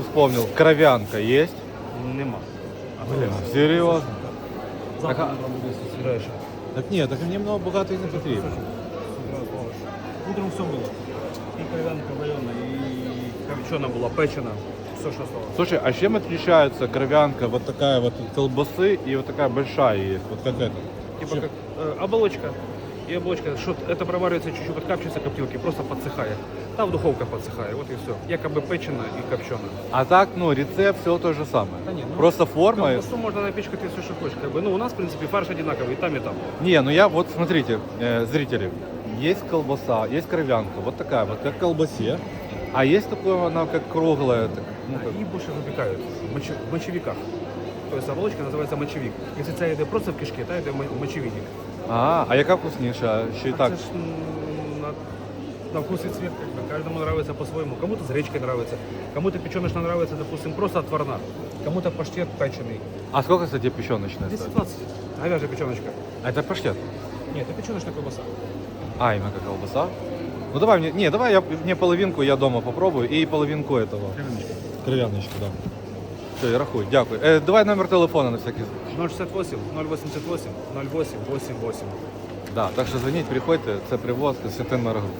Вспомнил, кровянка есть? Нема. Серьезно? Завтра Так, утром буде сідаєш. Так нет, так мне много богато и не потребно. Утром все було. І кров'янка варена, і копчена була, печена. Все, що стало. Слушай, а чем отличается кровянка вот такая вот колбасы и вот такая большая есть? Вот как это? Типа как э, оболочка. и оболочка, что это проваривается чуть-чуть, подкапчивается коптилки, просто подсыхает. Там духовка подсыхает, вот и все. Якобы печена и копчена. А так, ну, рецепт все то же самое. Да не, ну, Просто форма. Колбасу можно напичкать и все, что хочешь. Как бы. Ну, у нас, в принципе, фарш одинаковый, и там, и там. Не, ну я вот смотрите, э, зрители, есть колбаса, есть кровянка, вот такая вот, как колбасе, а есть такое, она как круглая, так, ну, как- И больше выпекают в, моче- в мочевиках. То есть оболочка называется мочевик. Если це йде просто в кишке, то йде мо- мочевидик. А, а яка вкусніша? Й А так. це ж, м, на, на вкус и цвет, как бы. каждому нравится по-своему. Кому-то с гречкой нравится, кому-то печеночная нравится, допустим, просто отварна. Кому-то паштет печеный. А сколько, кстати, печеночная стоит? 10-20. Говяжья печеночка. А это паштет? Нет, это печеночная колбаса. А, именно как колбаса? Ну давай мне, не, давай я мне половинку я дома попробую и половинку этого. Кровяночки, да. Все, я рахую, дякую. Е, давай номер телефона на всякий. 068 088 08 88. Да, так що дзвоніть, приходьте, це привоз, Святин Маргрут.